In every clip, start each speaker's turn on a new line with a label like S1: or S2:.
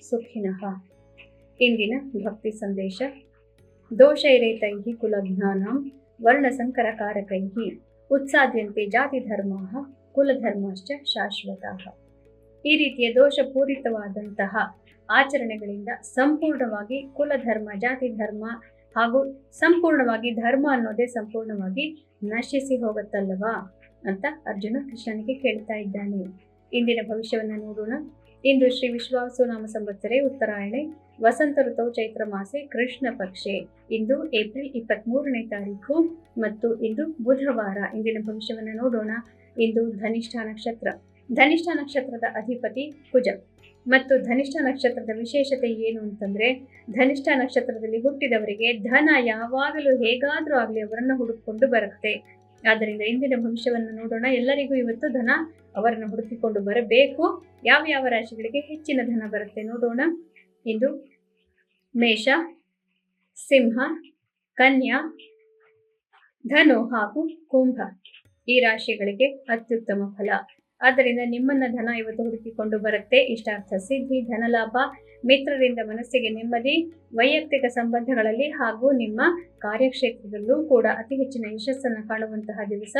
S1: ಸುಖಿನಃ. ಇಂದಿನ ಭಕ್ತಿ ಸಂದೇಶ. ದೋಷೈರೇತೈ ಕುಲಜ್ಞಾನಂ ವರ್ಣಸಂಕರಕಾರಕೈ ಉತ್ಸಾದ್ಯಂತೆ ಜಾತಿ ಧರ್ಮ ಕುಲಧರ್ಮಶ್ಚ ಶಾಶ್ವತ ಈ ರೀತಿಯ ದೋಷಪೂರಿತವಾದಂತಹ ಆಚರಣೆಗಳಿಂದ ಸಂಪೂರ್ಣವಾಗಿ ಕುಲಧರ್ಮ ಜಾತಿ ಧರ್ಮ ಹಾಗೂ ಸಂಪೂರ್ಣವಾಗಿ ಧರ್ಮ ಅನ್ನೋದೇ ಸಂಪೂರ್ಣವಾಗಿ ನಶಿಸಿ ಹೋಗುತ್ತಲ್ಲವಾ ಅಂತ ಅರ್ಜುನ ಕೃಷ್ಣನಿಗೆ ಕೇಳ್ತಾ ಇದ್ದಾನೆ. ಇಂದಿನ ಭವಿಷ್ಯವನ್ನು ನೋಡೋಣ. ಇಂದು ಶ್ರೀ ವಿಶ್ವಾಸು ನಾಮ ಸಂವತ್ಸರೆ, ಉತ್ತರಾಯಣೆ, ವಸಂತ ಋತು ಚೈತ್ರ ಮಾಸೆ, ಕೃಷ್ಣ ಪಕ್ಷೆ. ಇಂದು ಏಪ್ರಿಲ್ ಇಪ್ಪತ್ತ್ ಮೂರನೇ ತಾರೀಕು ಮತ್ತು ಇಂದು ಬುಧವಾರ. ಇಂದಿನ ಭವಿಷ್ಯವನ್ನು ನೋಡೋಣ. ಇಂದು ಧನಿಷ್ಠ ನಕ್ಷತ್ರ. ಧನಿಷ್ಠ ನಕ್ಷತ್ರದ ಅಧಿಪತಿ ಕುಜ. ಮತ್ತು ಧನಿಷ್ಠ ನಕ್ಷತ್ರದ ವಿಶೇಷತೆ ಏನು ಅಂತಂದ್ರೆ, ಧನಿಷ್ಠ ನಕ್ಷತ್ರದಲ್ಲಿ ಹುಟ್ಟಿದವರಿಗೆ ಧನ ಯಾವಾಗಲೂ ಹೇಗಾದರೂ ಆಗಲಿ ಅವರನ್ನು ಹುಡುಕೊಂಡು ಬರುತ್ತೆ. ಆದ್ದರಿಂದ ಇಂದಿನ ಭವಿಷ್ಯವನ್ನು ನೋಡೋಣ. ಎಲ್ಲರಿಗೂ ಇವತ್ತು ಧನ ಅವರನ್ನು ಹುಡುಕಿಕೊಂಡು ಬರಬೇಕು. ಯಾವ ಯಾವ ರಾಶಿಗಳಿಗೆ ಹೆಚ್ಚಿನ ಧನ ಬರುತ್ತೆ ನೋಡೋಣ. ಇಂದು ಮೇಷ, ಸಿಂಹ, ಕನ್ಯಾ, ಧನು ಹಾಗೂ ಕುಂಭ ಈ ರಾಶಿಗಳಿಗೆ ಅತ್ಯುತ್ತಮ ಫಲ. ಆದ್ದರಿಂದ ನಿಮ್ಮನ್ನ ಧನ ಇವತ್ತು ಹುಡುಕಿಕೊಂಡು ಬರುತ್ತೆ. ಇಷ್ಟಾರ್ಥ ಸಿದ್ಧಿ, ಧನಲಾಭ, ಮಿತ್ರರಿಂದ ಮನಸ್ಸಿಗೆ ನೆಮ್ಮದಿ, ವೈಯಕ್ತಿಕ ಸಂಬಂಧಗಳಲ್ಲಿ ಹಾಗೂ ನಿಮ್ಮ ಕಾರ್ಯಕ್ಷೇತ್ರದಲ್ಲೂ ಕೂಡ ಅತಿ ಹೆಚ್ಚಿನ ಯಶಸ್ಸನ್ನು ಕಾಣುವಂತಹ ದಿವಸ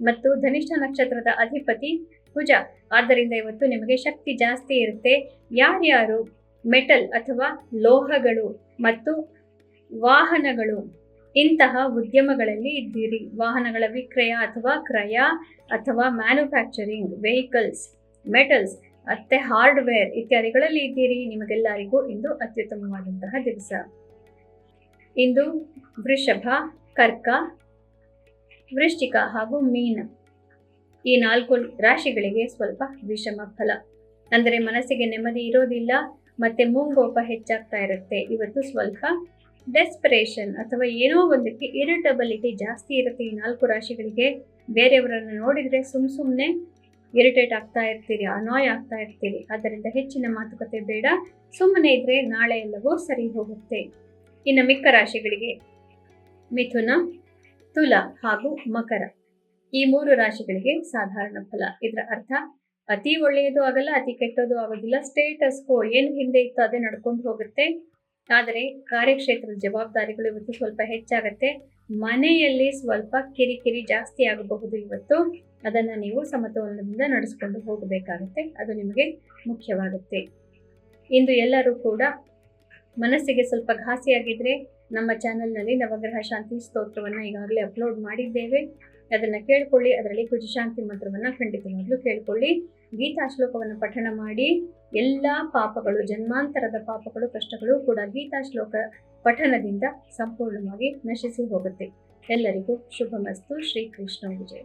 S1: ಮತ್ತು ಧನಿಷ್ಠ ನಕ್ಷತ್ರದ ಅಧಿಪತಿ ಕುಜ ಆದ್ದರಿಂದ ಇವತ್ತು ನಿಮಗೆ ಶಕ್ತಿ ಜಾಸ್ತಿ ಇರುತ್ತೆ. ಯಾರ್ಯಾರು ಮೆಟಲ್ ಅಥವಾ ಲೋಹಗಳು ಮತ್ತು ವಾಹನಗಳು ಇಂತಹ ಉದ್ಯಮಗಳಲ್ಲಿ ಇದ್ದೀರಿ. ವಾಹನಗಳ ವಿಕ್ರಯ ಅಥವಾ ಕ್ರಯ ಅಥವಾ ಮ್ಯಾನುಫ್ಯಾಕ್ಚರಿಂಗ್ ವೆಹಿಕಲ್ಸ್ ಮೆಟಲ್ಸ್ ಮತ್ತೆ ಹಾರ್ಡ್ವೇರ್ ಇತ್ಯಾದಿಗಳಲ್ಲಿ ಇದ್ದೀರಿ. ನಿಮಗೆಲ್ಲರಿಗೂ ಇಂದು ಅತ್ಯುತ್ತಮವಾದಂತಹ ದಿವಸ. ಇಂದು ವೃಷಭ, ಕರ್ಕ, ವೃಶ್ಚಿಕ ಹಾಗೂ ಮೀನ. ಈ ನಾಲ್ಕು ರಾಶಿಗಳಿಗೆ ಸ್ವಲ್ಪ ವಿಷಮ ಫಲ. ಅಂದರೆ ಮನಸ್ಸಿಗೆ ನೆಮ್ಮದಿ ಇರೋದಿಲ್ಲ, ಮತ್ತೆ ಮುಂಗೋಪ ಹೆಚ್ಚಾಗ್ತಾ ಇರುತ್ತೆ. ಇವತ್ತು ಸ್ವಲ್ಪ ಡೆಸ್ಪರೇಷನ್ ಅಥವಾ ಏನೋ ಒಂದಕ್ಕೆ ಇರಿಟಬಿಲಿಟಿ ಜಾಸ್ತಿ ಇರುತ್ತೆ ಈ ನಾಲ್ಕು ರಾಶಿಗಳಿಗೆ. ಬೇರೆಯವರನ್ನು ನೋಡಿದರೆ ಸುಮ್ ಸುಮ್ಮನೆ ಇರಿಟೇಟ್ ಆಗ್ತಾ ಇರ್ತೀರಿ ಅನಾಯ್ ಆಗ್ತಾ ಇರ್ತೀರಿ. ಆದ್ದರಿಂದ ಹೆಚ್ಚಿನ ಮಾತುಕತೆ ಬೇಡ. ಸುಮ್ಮನೆ ಇದ್ರೆ ನಾಳೆ ಎಲ್ಲವೂ ಸರಿ ಹೋಗುತ್ತೆ. ಇನ್ನು ಮಿಕ್ಕ ರಾಶಿಗಳಿಗೆ ಮಿಥುನ, ತುಲ ಹಾಗೂ ಮಕರ. ಈ ಮೂರು ರಾಶಿಗಳಿಗೆ ಸಾಧಾರಣ ಫಲ. ಇದರ ಅರ್ಥ, ಅತಿ ಒಳ್ಳೆಯದು ಆಗಲ್ಲ, ಅತಿ ಕೆಟ್ಟದ್ದು ಆಗೋದಿಲ್ಲ. ಸ್ಟೇಟಸ್ ಕೋ ಏನು ಹಿಂದೆ ಇತ್ತು ಅದೇ ನಡ್ಕೊಂಡು ಹೋಗುತ್ತೆ. ಆದರೆ ಕಾರ್ಯಕ್ಷೇತ್ರದ ಜವಾಬ್ದಾರಿಗಳು ಇವತ್ತು ಸ್ವಲ್ಪ ಹೆಚ್ಚಾಗತ್ತೆ. ಮನೆಯಲ್ಲಿ ಸ್ವಲ್ಪ ಕಿರಿಕಿರಿ ಜಾಸ್ತಿ ಆಗಬಹುದು ಇವತ್ತು. ಅದನ್ನು ನೀವು ಸಮತೋಲನದಿಂದ ನಡೆಸಿಕೊಂಡು ಹೋಗಬೇಕಾಗತ್ತೆ. ಅದು ನಿಮಗೆ ಮುಖ್ಯವಾಗುತ್ತೆ. ಇಂದು ಎಲ್ಲರೂ ಕೂಡ ಮನಸ್ಸಿಗೆ ಸ್ವಲ್ಪ ಘಾಸಿಯಾಗಿದ್ದರೆ ನಮ್ಮ ಚಾನೆಲ್ನಲ್ಲಿ ನವಗ್ರಹ ಶಾಂತಿ ಸ್ತೋತ್ರವನ್ನು ಈಗಾಗಲೇ ಅಪ್ಲೋಡ್ ಮಾಡಿದ್ದೇವೆ. ಅದನ್ನು ಕೇಳ್ಕೊಳ್ಳಿ, ಅದರಲ್ಲಿ ಕುಜಶಾಂತಿ ಮಂತ್ರವನ್ನು ಖಂಡಿತವಾಗ್ಲೂ ಕೇಳ್ಕೊಳ್ಳಿ. ಗೀತಾ ಶ್ಲೋಕವನ್ನು ಪಠಣ ಮಾಡಿ. ಎಲ್ಲ ಪಾಪಗಳು, ಜನ್ಮಾಂತರದ ಪಾಪಗಳು, ಕಷ್ಟಗಳು ಕೂಡ ಗೀತಾ ಶ್ಲೋಕ ಪಠನದಿಂದ ಸಂಪೂರ್ಣವಾಗಿ ನಶಿಸಿ ಹೋಗುತ್ತೆ. ಎಲ್ಲರಿಗೂ ಶುಭಮಸ್ತು. ಶ್ರೀಕೃಷ್ಣ ವಿಜಯ